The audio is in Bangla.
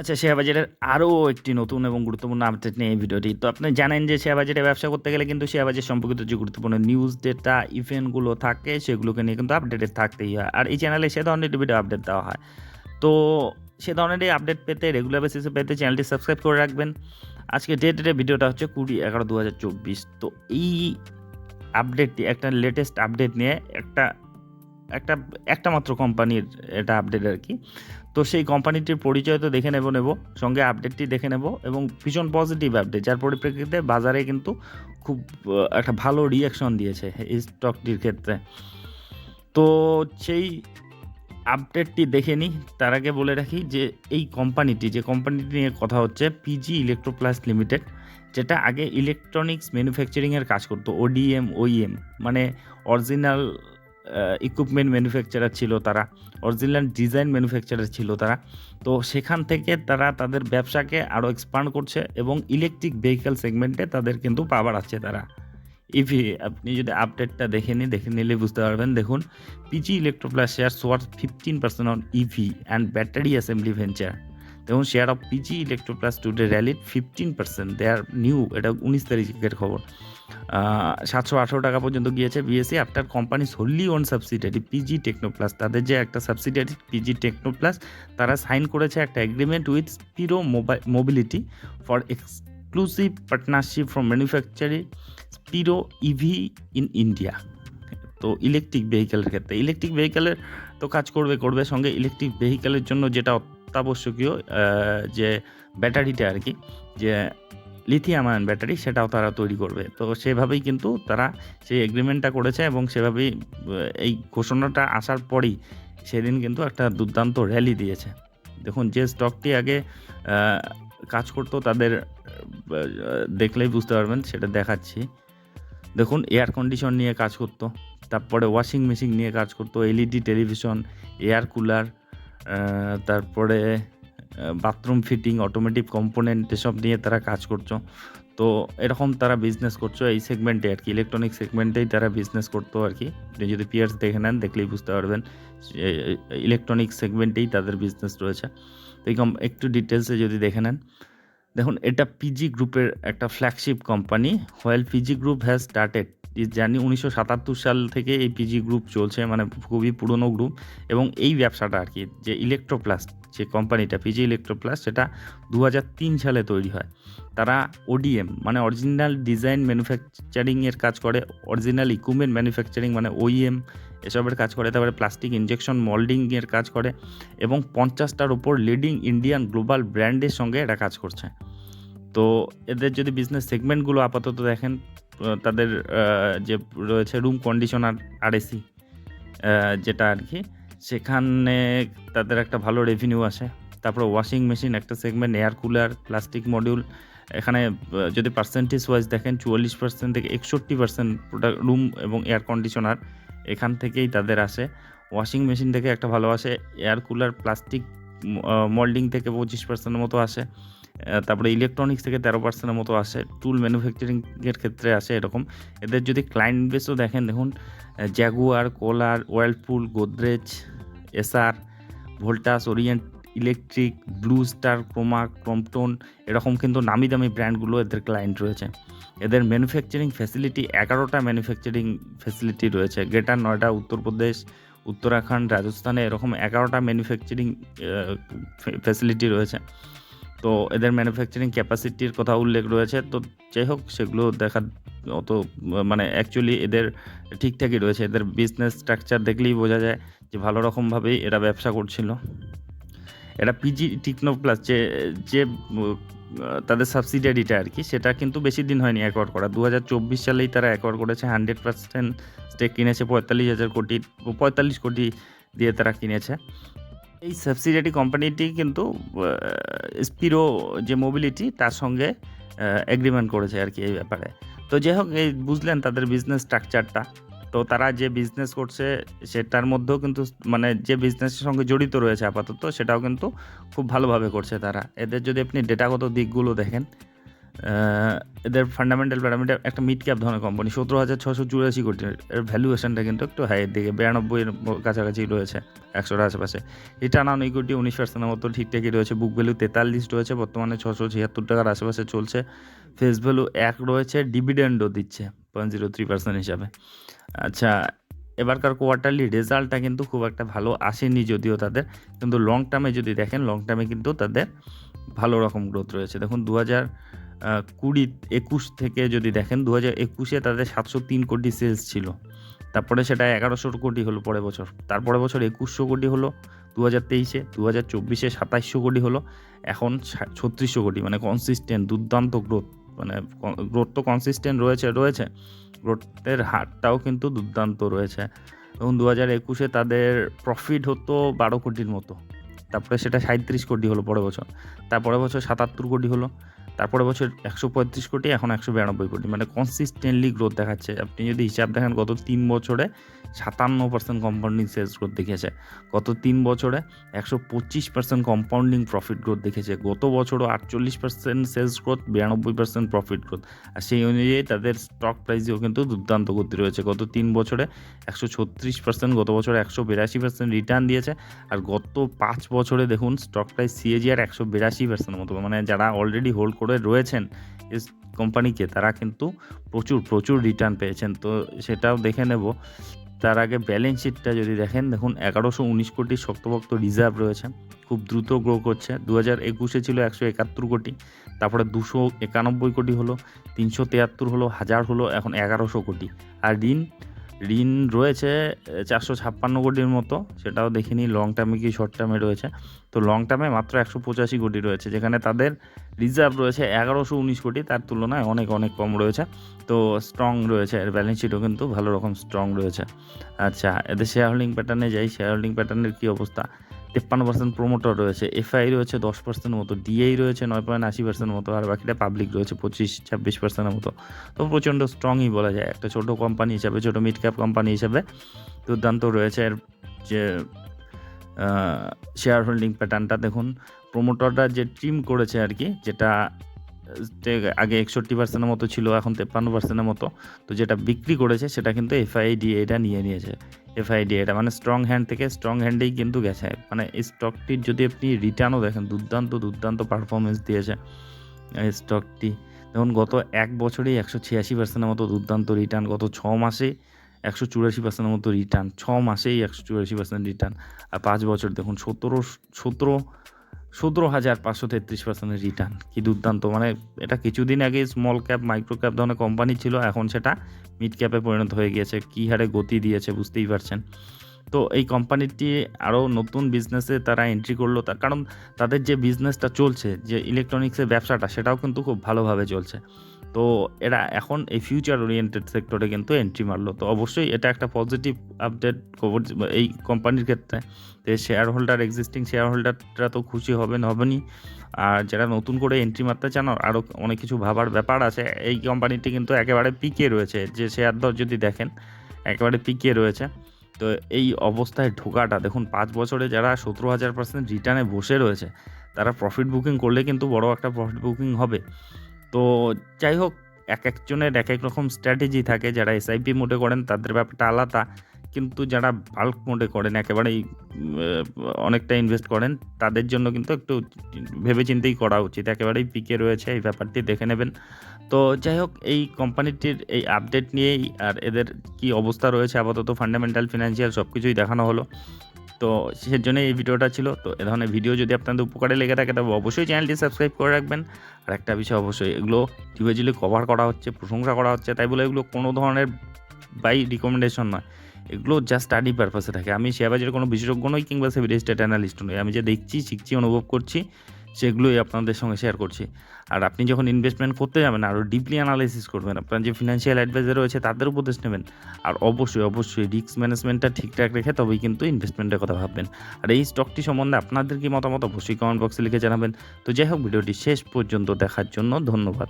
আচ্ছা শেয়ার বাজারের আরও একটি নতুন এবং গুরুত্বপূর্ণ আপডেট নিয়ে এই ভিডিওটি। তো আপনি জানেন যে শেয়ার বাজারে ব্যবসা করতে গেলে কিন্তু শেয়ার বাজার সম্পর্কিত যে গুরুত্বপূর্ণ নিউজ ডেটা ইভেন্টগুলো থাকে, সেগুলোকে নিয়ে কিন্তু আপডেটেড থাকতেই হয়। আর এই চ্যানেলে সে ধরনের ভিডিও আপডেট দেওয়া হয়। তো সে ধরনের আপডেট পেতে রেগুলার বেসিসে পেতে চ্যানেলটি সাবস্ক্রাইব করে রাখবেন। আজকে ডে ডেটে ভিডিওটা হচ্ছে কুড়ি এগারো দু হাজার চব্বিশ। তো এই আপডেটটি একটা লেটেস্ট আপডেট নিয়ে একটা একটা একটা মাত্র কোম্পানির এটা আপডেট আর কি। তো সেই কোম্পানিটির পরিচয় তো দেখে নেব নেব, সঙ্গে আপডেটটি দেখে নেব এবং ভীষণ পজিটিভ আপডেট যার পরিপ্রেক্ষিতে বাজারে কিন্তু খুব একটা ভালো রিয়াকশন দিয়েছে এই স্টকটির ক্ষেত্রে। তো সেই আপডেটটি দেখে নিই, তার আগে বলে রাখি যে এই কোম্পানিটি, যে কোম্পানিটি নিয়ে কথা হচ্ছে পিজি ইলেকট্রোপ্লাস লিমিটেড যেটা আগে ইলেকট্রনিক্স ম্যানুফ্যাকচারিংয়ের কাজ করতো ওডিএম ওইএম মানে অরিজিনাল ইকুইপমেন্ট ম্যানুফ্যাকচারার ছিল তারা অরিজিনাল ডিজাইন ম্যানুফ্যাকচারার ছিল তারা। তো সেখান থেকে তারা তাদের ব্যবসাকে আরও এক্সপান্ড করছে এবং ইলেকট্রিক ভেহিক্যাল সেগমেন্টে তাদের কিন্তু পাওয়ার আছে তারা। ইভি আপনি যদি আপডেটটা দেখে নিন দেখে নিলে বুঝতে পারবেন। দেখুন পিজি ইলেকট্রোপ্লাস শেয়ার সোয়ার fifteen percent on EV and battery assembly venture দেখুন share of PG Electroplast today র্যালিড fifteen percent they are new এটা উনিশ তারিখের খবর। সাতশো আঠারো টাকা পর্যন্ত গিয়েছে BSC after company wholly own subsidiary PG Technoplast তাদের যে একটা সাবসিডারি পিজি টেকনোপ্লাস তারা সাইন করেছে একটা agreement with Spiro mobile mobility for exclusive partnership from manufacturing Spiro EV in India তো ইলেকট্রিক ভেহিক্যালের ক্ষেত্রে। ইলেকট্রিক ভেহিক্যালের তো কাজ করবে করবে সঙ্গে ইলেকট্রিক ভেহিক্যালের জন্য যেটা অত্যাবশ্যকীয় যে ব্যাটারিটা আর কি, যে লিথিয়াম আয়ন ব্যাটারি সেটাও তারা তৈরি করবে। তো সেভাবেই কিন্তু তারা সেই এগ্রিমেন্টটা করেছে এবং সেভাবেই এই ঘোষণাটা আসার পরেই সেদিন কিন্তু একটা দুর্দান্ত র্যালি দিয়েছে। দেখুন, যে স্টকটি আগে কাজ করতো তাদের দেখলেই বুঝতে পারবেন, সেটা দেখাচ্ছি। দেখুন এয়ার কন্ডিশন নিয়ে কাজ করতো, তারপরে ওয়াশিং মেশিন নিয়ে কাজ করতো এলইডি টেলিভিশন এয়ার কুলার তারপরে বাথরুম ফিটিং অটোমেটিক কম্পোনেন্ট এসব নিয়ে তারা কাজ করছ। তো এরকম তারা বিজনেস করছ এই সেগমেন্টে আর কি ইলেকট্রনিক সেগমেন্টেই তারা বিজনেস করতো আর কি। যদি পিয়ার্স দেখে নেন, দেখলেই বুঝতে পারবেন ইলেকট্রনিক সেগমেন্টেই তাদের বিজনেস রয়েছে। তো এই কম- একটু ডিটেলসে যদি দেখে নেন, দেখুন এটা পিজি গ্রুপের একটা flagship company while PG group has started জানি উনিশশো সাতাত্তর সাল থেকে এই পিজি গ্রুপ চলছে মানে খুবই পুরনো গ্রুপ এবং এই ব্যবসাটা আর কি, যে ইলেকট্রোপ্লাস্ট যে কোম্পানিটা পিজি ইলেকট্রোপ্লাস্ট সেটা দু সালে তৈরি হয়। তারা ওডিএম মানে অরিজিনাল ডিজাইন ম্যানুফ্যাকচারিংয়ের কাজ করে অরিজিনাল ইকুইপমেন্ট ম্যানুফ্যাকচারিং মানে ওইএম এসবের কাজ করে, তারপরে প্লাস্টিক ইঞ্জেকশন মোল্ডিংয়ের কাজ করে এবং পঞ্চাশটার ওপর লিডিং ইন্ডিয়ান গ্লোবাল ব্র্যান্ডের সঙ্গে এটা কাজ করছে। তো এদের যদি বিজনেস সেগমেন্টগুলো আপাতত দেখেন তাদের যে রয়েছে রুম কন্ডিশনার আর এসি যেটা আর কি, সেখানে তাদের একটা ভালো রেভিনিউ আসে। তারপরে ওয়াশিং মেশিন একটা segment air cooler plastic module এখানে যদি পার্সেন্টেজ ওয়াইজ দেখেন, চুয়াল্লিশ পার্সেন্ট থেকে একষট্টি পার্সেন্ট প্রোডাক্ট রুম এবং এয়ার কন্ডিশনার এখান থেকেই তাদের আসে। ওয়াশিং মেশিন থেকে একটা ভালো আসে এয়ার কুলার প্লাস্টিক মোল্ডিং থেকে পঁচিশ পার্সেন্টের মতো আসে। তারপরে ইলেকট্রনিক্স থেকে তেরো পার্সেন্টের মতো আসে টুল ম্যানুফ্যাকচারিংয়ের ক্ষেত্রে আসে এরকম। এদের যদি ক্লায়েন্ট বেসও দেখেন, দেখুন Jaguar Kohler Whirlpool Godrej SR Voltas Orient Electric Blue Star Croma Crompton এরকম কিন্তু নামি দামি ব্র্যান্ডগুলো এদের ক্লায়েন্ট রয়েছে। এদের ম্যানুফ্যাকচারিং ফ্যাসিলিটি এগারোটা ম্যানুফ্যাকচারিং ফ্যাসিলিটি রয়েছে। গ্রেটার নয়ডা উত্তরপ্রদেশ উত্তরাখণ্ড রাজস্থানে এরকম এগারোটা ম্যানুফ্যাকচারিং ফ্যাসিলিটি রয়েছে। তো এদের ম্যানুফ্যাকচারিং ক্যাপাসিটির কথা উল্লেখ রয়েছে। তো যাই হোক, সেগুলো দেখা অত মানে অ্যাকচুয়ালি এদের ঠিকঠাকই রয়েছে। এদের বিজনেস স্ট্রাকচার দেখলেই বোঝা যায় যে ভালো রকমভাবেই এরা ব্যবসা করছিল। এরা পিজি টিকনো প্লাস যে যে তাদের সাবসিডিয়ারিটা আর কি, সেটা কিন্তু বেশি দিন হয়নি অ্যাকোয়ার করা। দু হাজার চব্বিশ সালেই তারা অ্যাকোয়ার করেছে হান্ড্রেড পার্সেন্ট স্টেক কিনেছে, পঁয়তাল্লিশ হাজার কোটি, পঁয়তাল্লিশ কোটি দিয়ে তারা কিনেছে। এই সাবসিডিয়ারি কোম্পানিটি কিন্তু স্পিরো যে মোবিলিটি তার সঙ্গে এগ্রিমেন্ট করেছে আর কি এই ব্যাপারে। তো যাই হোক, এই বুঝলেন তাদের বিজনেস স্ট্রাকচারটা তো তারা যে বিজনেস করছে, সেটার মধ্যেও কিন্তু মানে যে বিজনেসের সঙ্গে জড়িত রয়েছে আপাতত, সেটাও কিন্তু খুব ভালোভাবে করছে তারা। এদের যদি আপনি ডেটাগত দিকগুলো দেখেন এদের ফান্ডামেন্টাল প্যারামিটার একটা মিড ক্যাপ ধরনের কোম্পানি সতেরো হাজার ছশো চুরাশি কোটি। এর ভ্যালুয়েশনটা কিন্তু একটু হাইয়ের দিকে, বিরানব্বইয়ের কাছাকাছি রয়েছে, একশোর আশেপাশে। রিটার্ন অন ইকুইটি উনিশ পার্সেন্টের মতো ঠিকঠাকই রয়েছে বুক ভ্যালু তেতাল্লিশ রয়েছে, বর্তমানে ছশো ছিয়াত্তর টাকার আশেপাশে চলছে। ফেস ভ্যালু এক রয়েছে ডিভিডেন্ডও দিচ্ছে পয়েন্ট জিরো থ্রি পার্সেন্ট হিসাবে। আচ্ছা এবারকার কোয়ার্টারলি রেজাল্টটা কিন্তু খুব একটা ভালো আসেনি যদিও তাদের, কিন্তু লং টার্মে যদি দেখেন লং টার্মে কিন্তু তাদের ভালো রকম গ্রোথ রয়েছে। দেখুন দু হাজার কুড়ি একুশ থেকে যদি দেখেন দু হাজার একুশে তাদের সাতশো তিন কোটি সেলস ছিল। তারপরে সেটা এগারোশো কোটি হলো পরের বছর। তারপরে বছর একুশশো কোটি হলো দু হাজার তেইশে দু হাজার চব্বিশে সাতাইশশো কোটি হলো, এখন ছত্রিশশো কোটি মানে কনসিস্টেন্ট দুর্দান্ত গ্রোথ মানে গ্রোথ তো কনসিস্টেন্ট রয়েছে রয়েছে। গ্রোথের হারটাও কিন্তু দুর্দান্ত রয়েছে। এবং দু হাজার একুশে তাদের প্রফিট হতো বারো কোটির মতো। তারপরে সেটা সাঁত্রিশ কোটি হলো পরের বছর। তারপরে বছর সাতাত্তর কোটি হলো। তারপরে বছর একশো পঁয়ত্রিশ কোটি, এখন একশো বিরানব্বই কোটি। মানে কনসিস্টেন্টলি গ্রোথ দেখাচ্ছে। আপনি যদি হিসাব দেখেন গত তিন বছরে সাতান্ন পার্সেন্ট কম্পাউন্ডিং সেলস গ্রোথ দেখেছে গত তিন বছরে একশো পঁচিশ পার্সেন্ট কম্পাউন্ডিং প্রফিট গ্রোথ দেখেছে গত বছরও আটচল্লিশ পার্সেন্ট সেলস গ্রোথ বিরানব্বই পার্সেন্ট প্রফিট গ্রোথ আর সেই অনুযায়ী তাদের স্টক প্রাইসেও কিন্তু দুর্দান্ত গতি রয়েছে। গত তিন বছরে একশো ছত্রিশ পার্সেন্ট গত বছরে একশো বিরাশি পার্সেন্ট রিটার্ন দিয়েছে। আর গত পাঁচ বছরে দেখুন স্টক প্রাইস সিএজিআর একশো বিরাশি পার্সেন্ট মতো। মানে যারা অলরেডি হোল্ড করে রয়েছেন কোম্পানিকে তারা কিন্তু প্রচুর প্রচুর রিটার্ন পেয়েছেন। তো সেটাও দেখে নেব। তার আগে ব্যালেন্স শিটটা যদি দেখেন, দেখুন এগারোশো উনিশ কোটি শক্তভক্ত রিজার্ভ রয়েছে। খুব দ্রুত গ্রো করছে। দু হাজার একুশে ছিল একশো একাত্তর কোটি, তারপরে দুশো একানব্বই কোটি হলো, তিনশো তেয়াত্তর হলো, হাজার হলো, এখন এগারোশো কোটি। আর ঋণ ঋণ রয়েছে চারশো ছাপ্পান্ন কোটির মতো। সেটাও দেখিনি লং টার্মে কি শর্ট টার্মে রয়েছে। তো লং টার্মে মাত্র একশো পঁচাশি কোটি রয়েছে, যেখানে তাদের রিজার্ভ রয়েছে এগারোশো উনিশ কোটি। তার তুলনায় অনেক অনেক কম রয়েছে। তো স্ট্রং রয়েছে, এর ব্যালেন্স শিটও কিন্তু ভালো রকম স্ট্রং রয়েছে। আচ্ছা এদের শেয়ার হোল্ডিং প্যাটার্নে যাই শেয়ার হোল্ডিং প্যাটার্নের কী অবস্থা? তেপ্পান্ন পার্সেন্ট প্রোমোটার রয়েছে এফআই রয়েছে দশ পার্সেন্ট মতো ডিআই রয়েছে নয় পয়েন্ট আশি পার্সেন্ট মতো, আর বাকিটা পাবলিক রয়েছে পঁচিশ, ছাব্বিশ পার্সেন্টের মতো। তো প্রচণ্ড স্ট্রংই বলা যায়, একটা ছোটো কোম্পানি হিসাবে, ছোটো মিড ক্যাপ কোম্পানি হিসাবে দুর্দান্ত রয়েছে। এর যে শেয়ার হোল্ডিং প্যাটার্নটা দেখুন প্রোমোটররা যে ট্রিম করেছে আর কি, যেটা আগে একষট্টি পার্সেন্টের মতো ছিল, এখন তেপ্পান্ন পার্সেন্টের মতো। তো যেটা বিক্রি করেছে সেটা কিন্তু এফআইডি এটা নিয়ে নিয়েছে। এফআইডি এটা মানে স্ট্রং হ্যান্ড থেকে স্ট্রং হ্যান্ডেই কিন্তু গেছে। মানে এই স্টকটির যদি আপনি রিটার্নও দেখেন, দুর্দান্ত দুর্দান্ত পারফরমেন্স দিয়েছে এই স্টকটি দেখুন, গত এক বছরেই একশো ছিয়াশি পার্সেন্টের মতো দুর্দান্ত রিটার্ন গত ছ মাসেই একশো চুরাশি পার্সেন্টের মতো রিটার্ন ছ মাসেই একশো চুরাশি পার্সেন্ট রিটার্ন আর পাঁচ বছর দেখুন, সতেরো সতেরো সতেরো হাজার পাঁচশো তেত্রিশ পার্সেন্টের রিটার্ন কি দুর্দান্ত মানে এটা কিছুদিন আগে স্মল ক্যাপ মাইক্রো ক্যাপ ধরনের কোম্পানি ছিল, এখন সেটা মিড ক্যাপে পরিণত হয়ে গিয়েছে। কী হারে গতি দিয়েছে বুঝতেই পারছেন। তো এই কোম্পানিটি আরও নতুন বিজনেসে তারা এন্ট্রি করল, তার কারণ তাদের যে বিজনেসটা চলছে, যে ইলেকট্রনিক্সের ব্যবসাটা, সেটাও কিন্তু খুব ভালোভাবে চলছে। তো এরা এখন এই ফিউচার ওরিয়েন্টেড সেক্টরে কিন্তু এন্ট্রি মারলো। তো অবশ্যই এটা একটা পজিটিভ আপডেট এই কোম্পানির ক্ষেত্রে। তো শেয়ার হোল্ডার এক্সিস্টিং শেয়ার হোল্ডাররা তো খুশি হবেন হবেনি আর যারা নতুন করে এন্ট্রি মারতে চান আরও অনেক কিছু ভাবার ব্যাপার আছে। এই কোম্পানিটি কিন্তু একেবারে পিকে রয়েছে। যে শেয়ার দর যদি দেখেন, একেবারে পিকে রয়েছে। তো এই অবস্থায় ঢোকাটা, দেখুন, পাঁচ বছরে যারা সতেরো হাজার পার্সেন্ট রিটার্নে বসে রয়েছে, তারা প্রফিট বুকিং করলে কিন্তু বড় একটা প্রফিট বুকিং হবে। তো যাই হোক, এক একজনের এক এক রকম স্ট্র্যাটেজি থাকে। যারা এসআইপি মোডে করেন, তাদের ব্যাপারটা আলাদা। কিন্তু যারা বাল্ক মোডে করেন, একেবারেই অনেকটা ইনভেস্ট করেন, তাদের জন্য কিন্তু একটু ভেবে চিন্তেই করা উচিত। একেবারেই পিকে রয়েছে, এই ব্যাপারটি দেখে নেবেন। তো যাই হোক, এই কোম্পানিটির এই আপডেট নিয়েই আর এদের কি অবস্থা রয়েছে, আপাতত ফান্ডামেন্টাল ফিনান্সিয়াল সব কিছুই দেখানো হলো। তো সেই জন্য এই ভিডিওটা ছিল। তো এ ধরনের ভিডিও যদি আপনাদের উপকারে লেগে থাকে, তবে অবশ্যই চ্যানেলটি সাবস্ক্রাইব করে রাখবেন। আর একটা বিষয় অবশ্যই, এগুলো টিভিজিলি কভার করা হচ্ছে, প্রশংসা করা হচ্ছে, তাই বলে এগুলো কোনো ধরনের বাই রিকমেন্ডেশন নয়। এগুলো জাস্ট স্টাডি পারপাসে থাকে। আমি সেবাজের কোনো বিশেষজ্ঞ নই কিংবা সেভি স্টেট অ্যানালিস্ট নই। আমি যে দেখছি, শিখছি, অনুভব করছি সেগুলোই আপনাদের সঙ্গে শেয়ার করছি। আর আপনি যখন ইনভেস্টমেন্ট করতে যাবেন আরও ডিপলি অ্যানালাইসিস করবেন, আপনার যে ফিনান্সিয়াল অ্যাডভাইজার রয়েছে, তাদের উপদেশ নেবেন। আর অবশ্যই অবশ্যই রিস্ক ম্যানেজমেন্টটা ঠিকঠাক রেখে তবেই কিন্তু ইনভেস্টমেন্টের কথা ভাববেন। আর এই স্টকটি সম্বন্ধে আপনাদের কি মতামত, অবশ্যই কমেন্ট বক্সে লিখে জানাবেন। তো যাই হোক, ভিডিওটি শেষ পর্যন্ত দেখার জন্য ধন্যবাদ।